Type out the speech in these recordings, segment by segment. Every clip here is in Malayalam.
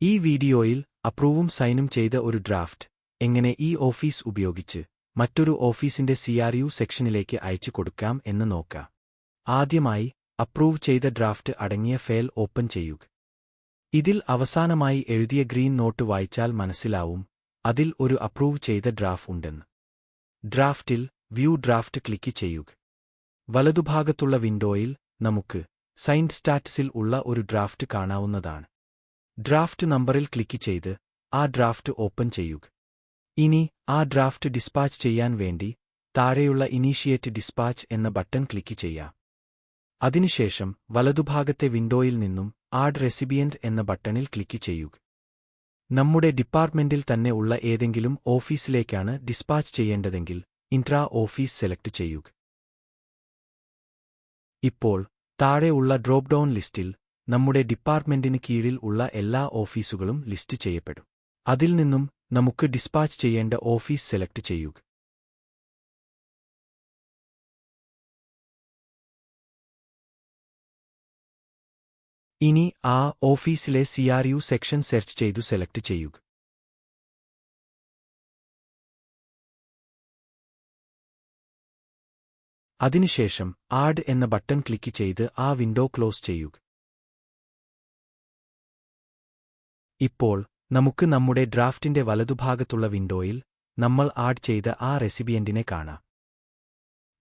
ഈ വീഡിയോയിൽ അപ്രൂവും സൈനും ചെയ്ത ഒരു ഡ്രാഫ്റ്റ്. എങ്ങനെ ഈ ഓഫീസ് ഉപയോഗിച്ച് മറ്റൊരു ഓഫീസിന്റെ സിആർയു സെക്ഷനിലേക്ക് അയച്ചു കൊടുക്കാം എന്ന് നോക്കാം. ആദ്യമായി അപ്രൂവ് ചെയ്ത ഡ്രാഫ്റ്റ് അടങ്ങിയ ഫയൽ ഓപ്പൺ ചെയ്യുക. ഇതിൽ അവസാനമായി എഴുതിയ ഗ്രീൻ നോട്ട് വായിച്ചാൽ മനസ്സിലാവും അതിൽ ഒരു അപ്രൂവ് ചെയ്ത ഡ്രാഫ്റ്റ് ഉണ്ടെന്ന്. ഡ്രാഫ്റ്റിൽ വ്യൂ ഡ്രാഫ്റ്റ് ക്ലിക്ക് ചെയ്യുക. വലതുഭാഗത്തുള്ള വിൻഡോയിൽ നമുക്ക് സൈൻഡ് സ്റ്റാറ്റസിൽ ഉള്ള ഒരു ഡ്രാഫ്റ്റ് കാണാവുന്നതാണ്. ഡ്രാഫ്റ്റ് നമ്പറിൽ ക്ലിക്ക് ചെയ്ത് ആ ഡ്രാഫ്റ്റ് ഓപ്പൺ ചെയ്യുക. ഇനി ആ ഡ്രാഫ്റ്റ് ഡിസ്പാച്ച് ചെയ്യാൻ വേണ്ടി താഴെയുള്ള ഇനീഷിയേറ്റ് ഡിസ്പാച്ച് എന്ന ബട്ടൺ ക്ലിക്ക് ചെയ്യാം. അതിനുശേഷം വലതുഭാഗത്തെ വിൻഡോയിൽ നിന്നും ആഡ് റെസിബിയന്റ് എന്ന ബട്ടണിൽ ക്ലിക്ക് ചെയ്യുക. നമ്മുടെ ഡിപ്പാർട്ട്മെന്റിൽ തന്നെ ഉള്ള ഏതെങ്കിലും ഓഫീസിലേക്കാണ് ഡിസ്പാച്ച് ചെയ്യേണ്ടതെങ്കിൽ ഇൻട്രാ ഓഫീസ് സെലക്ട് ചെയ്യുക. ഇപ്പോൾ താഴെയുള്ള ഡ്രോപ്പ് ഡൌൺ ലിസ്റ്റിൽ നമ്മുടെ ഡിപ്പാർട്ട്മെന്റിന് കീഴിൽ ഉള്ള എല്ലാ ഓഫീസുകളും ലിസ്റ്റ് ചെയ്യപ്പെടും. അതിൽ നിന്നും നമുക്ക് ഡിസ്പാച്ച് ചെയ്യേണ്ട ഓഫീസ് സെലക്ട് ചെയ്യുക. ഇനി ആ ഓഫീസിലെ സിആർയു സെക്ഷൻ സെർച്ച് ചെയ്തു സെലക്ട് ചെയ്യുക. അതിനുശേഷം ആഡ് എന്ന ബട്ടൺ ക്ലിക്ക് ചെയ്ത് ആ വിൻഡോ ക്ലോസ് ചെയ്യുക. ഇപ്പോൾ നമുക്ക് നമ്മുടെ ഡ്രാഫ്റ്റിന്റെ വലതുഭാഗത്തുള്ള വിൻഡോയിൽ നമ്മൾ ആഡ് ചെയ്ത ആ റെസിപിയന്റിനെ കാണാം.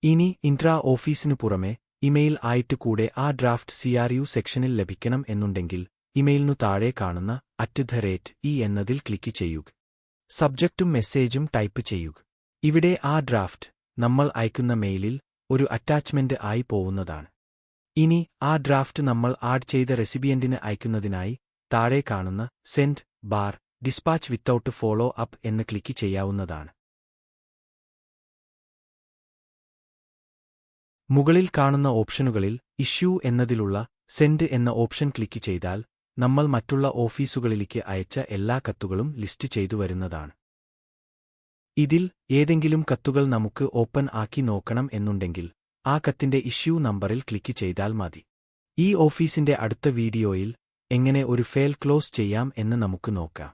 ഇനി ഇൻട്രാ ഓഫീസിനു പുറമെ ഇമെയിൽ ആയിട്ട് കൂടെ ആ ഡ്രാഫ്റ്റ് സിആർയു സെക്ഷനിൽ ലഭിക്കണം എന്നുണ്ടെങ്കിൽ ഇമെയിലിനു താഴെ കാണുന്ന അറ്റ് ദ റേറ്റ് ഇ എന്നതിൽ ക്ലിക്ക് ചെയ്യുക. സബ്ജക്റ്റും മെസ്സേജും ടൈപ്പ് ചെയ്യുക. ഇവിടെ ആ ഡ്രാഫ്റ്റ് നമ്മൾ അയക്കുന്ന മെയിലിൽ ഒരു അറ്റാച്ച്മെന്റ് ആയി പോവുന്നതാണ്. ഇനി ആ ഡ്രാഫ്റ്റ് നമ്മൾ ആഡ് ചെയ്ത റെസിബിയന്റിന് അയക്കുന്നതിനായി താഴെ കാണുന്ന send bar dispatch without follow up എന്ന് ക്ലിക്ക് ചെയ്യാവുന്നതാണ്. മുകളിൽ കാണുന്ന ഓപ്ഷനുകളിൽ ഇഷ്യൂ എന്നതിലുള്ള സെൻഡ് എന്ന ഓപ്ഷൻ ക്ലിക്ക് ചെയ്താൽ നമ്മൾ മറ്റുള്ള ഓഫീസുകളിലേക്ക് അയച്ച എല്ലാ കത്തുകളും ലിസ്റ്റ് ചെയ്തു വരുന്നതാണ്. ഇതിൽ ഏതെങ്കിലും കത്തുകൾ നമുക്ക് ഓപ്പൺ ആക്കി നോക്കണം എന്നുണ്ടെങ്കിൽ ആ കത്തിന്റെ ഇഷ്യൂ നമ്പറിൽ ക്ലിക്ക് ചെയ്താൽ മതി. ഈ ഓഫീസിന്റെ അടുത്ത വീഡിയോയിൽ എങ്ങനെ ഒരു ഫയൽ ക്ലോസ് ചെയ്യാം എന്ന് നമുക്ക് നോക്കാം.